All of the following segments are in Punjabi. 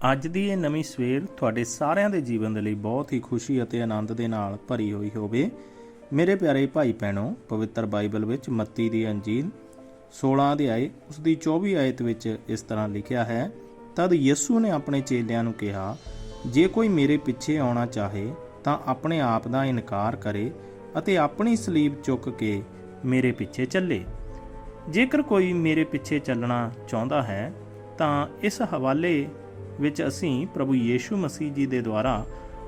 ਅੱਜ ਦੀ ਇਹ ਨਵੀਂ ਸਵੇਰ ਤੁਹਾਡੇ ਸਾਰਿਆਂ ਦੇ ਜੀਵਨ ਦੇ ਲਈ ਬਹੁਤ ਹੀ ਖੁਸ਼ੀ ਅਤੇ ਆਨੰਦ ਦੇ ਨਾਲ ਭਰੀ ਹੋਈ ਹੋਵੇ। ਮੇਰੇ ਪਿਆਰੇ ਭਾਈ ਭੈਣੋ, ਪਵਿੱਤਰ ਬਾਈਬਲ ਵਿੱਚ ਮੱਤੀ ਦੀ ਅੰਜੀਲ 16 ਅਧਿਆਏ ਉਸ ਦੀ 24 ਆਇਤ ਵਿੱਚ ਇਸ ਤਰ੍ਹਾਂ ਲਿਖਿਆ ਹੈ, ਤਦ ਯਿਸੂ ਨੇ ਆਪਣੇ ਚੇਲਿਆਂ ਨੂੰ ਕਿਹਾ, ਜੇ ਕੋਈ ਮੇਰੇ ਪਿੱਛੇ ਆਉਣਾ ਚਾਹੇ ਤਾਂ ਆਪਣੇ ਆਪ ਦਾ ਇਨਕਾਰ ਕਰੇ ਅਤੇ ਆਪਣੀ ਸਲੀਬ ਚੁੱਕ ਕੇ ਮੇਰੇ ਪਿੱਛੇ ਚੱਲੇ। ਜੇਕਰ ਕੋਈ ਮੇਰੇ ਪਿੱਛੇ ਚੱਲਣਾ ਚਾਹੁੰਦਾ ਹੈ ਤਾਂ ਇਸ ਹਵਾਲੇ ਵਿੱਚ ਅਸੀਂ ਪ੍ਰਭੂ ਯੀਸ਼ੂ ਮਸੀਹ ਜੀ ਦੇ ਦੁਆਰਾ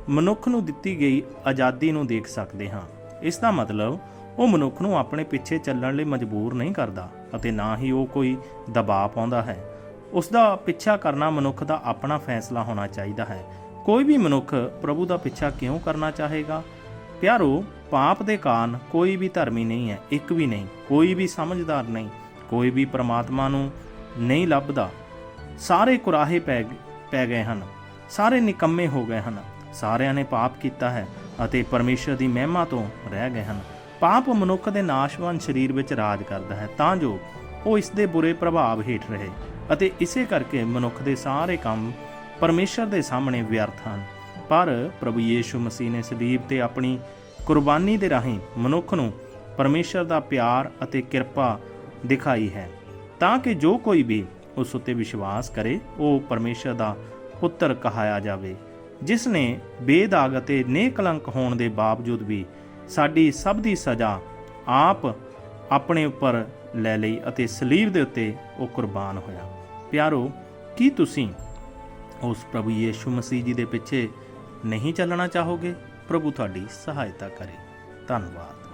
ਮਨੁੱਖ ਨੂੰ ਦਿੱਤੀ ਗਈ ਆਜ਼ਾਦੀ ਨੂੰ ਦੇਖ ਸਕਦੇ ਹਾਂ। ਇਸ ਦਾ ਮਤਲਬ, ਉਹ ਮਨੁੱਖ ਨੂੰ ਆਪਣੇ ਪਿੱਛੇ ਚੱਲਣ ਲਈ ਮਜਬੂਰ ਨਹੀਂ ਕਰਦਾ ਅਤੇ ਨਾ ਹੀ ਉਹ ਕੋਈ ਦਬਾਅ ਪਾਉਂਦਾ ਹੈ। ਉਸ ਦਾ ਪਿੱਛਾ ਕਰਨਾ ਮਨੁੱਖ ਦਾ ਆਪਣਾ ਫੈਸਲਾ ਹੋਣਾ ਚਾਹੀਦਾ ਹੈ। ਕੋਈ ਵੀ ਮਨੁੱਖ ਪ੍ਰਭੂ ਦਾ ਪਿੱਛਾ ਕਿਉਂ ਕਰਨਾ ਚਾਹੇਗਾ? ਪਿਆਰੋ, ਪਾਪ ਦੇ ਕਾਰਨ ਕੋਈ ਵੀ ਧਰਮੀ ਨਹੀਂ ਹੈ, ਇੱਕ ਵੀ ਨਹੀਂ, ਕੋਈ ਵੀ ਸਮਝਦਾਰ ਨਹੀਂ, ਕੋਈ ਵੀ ਪ੍ਰਮਾਤਮਾ ਨੂੰ ਨਹੀਂ ਲੱਭਦਾ। ਸਾਰੇ ਕੁਰਾਹੇ ਪੈ ਪੈ ਗਏ ਹਨ। ਸਾਰੇ ਨਿਕੰਮੇ ਹੋ ਗਏ ਹਨ। ਸਾਰਿਆਂ ਨੇ ਪਾਪ ਕੀਤਾ ਹੈ ਅਤੇ ਪਰਮੇਸ਼ਰ ਦੀ ਮਹਿਮਾ ਤੋਂ ਰਹਿ ਗਏ ਹਨ। ਪਾਪ ਮਨੁੱਖ ਦੇ ਨਾਸ਼ਵਾਨ ਸਰੀਰ ਵਿੱਚ ਰਾਜ ਕਰਦਾ ਹੈ, ਤਾਂ ਜੋ ਉਹ ਇਸ ਦੇ ਬੁਰੇ ਪ੍ਰਭਾਵ ਹੇਠ ਰਹੇ ਅਤੇ ਇਸੇ ਕਰਕੇ ਮਨੁੱਖ ਦੇ ਸਾਰੇ ਕੰਮ ਪਰਮੇਸ਼ਰ ਦੇ ਸਾਹਮਣੇ ਵਿਅਰਥ ਹਨ। ਪਰ ਪ੍ਰਭੂ ਯੀਸ਼ੂ ਮਸੀਹ ਨੇ ਸਲੀਬ ਤੇ ਆਪਣੀ ਕੁਰਬਾਨੀ ਦੇ ਰਾਹੀਂ ਮਨੁੱਖ ਨੂੰ ਪਰਮੇਸ਼ਰ ਦਾ ਪਿਆਰ ਅਤੇ ਕਿਰਪਾ ਦਿਖਾਈ ਹੈ, ਤਾਂ ਕਿ ਜੋ ਕੋਈ ਵੀ ਉਸ ਉੱਤੇ ਵਿਸ਼ਵਾਸ ਕਰੇ, ਉਹ ਪਰਮੇਸ਼ਰ ਦਾ ਪੁੱਤਰ ਕਹਾਇਆ ਜਾਵੇ। ਜਿਸ ਨੇ ਬੇਦਾਗ ਅਤੇ ਨੇਕਲੰਕ ਹੋਣ ਦੇ ਬਾਵਜੂਦ ਵੀ ਸਾਡੀ ਸਭ ਦੀ ਸਜ਼ਾ ਆਪ ਆਪਣੇ ਉੱਪਰ ਲੈ ਲਈ ਅਤੇ ਸਲੀਬ ਦੇ ਉੱਤੇ ਉਹ ਕੁਰਬਾਨ ਹੋਇਆ। ਪਿਆਰੋ, ਕੀ ਤੁਸੀਂ ਉਸ ਪ੍ਰਭੂ ਯੀਸ਼ੂ ਮਸੀਹ ਜੀ ਦੇ ਪਿੱਛੇ ਨਹੀਂ ਚੱਲਣਾ ਚਾਹੋਗੇ? ਪ੍ਰਭੂ ਤੁਹਾਡੀ ਸਹਾਇਤਾ ਕਰੇ। ਧੰਨਵਾਦ।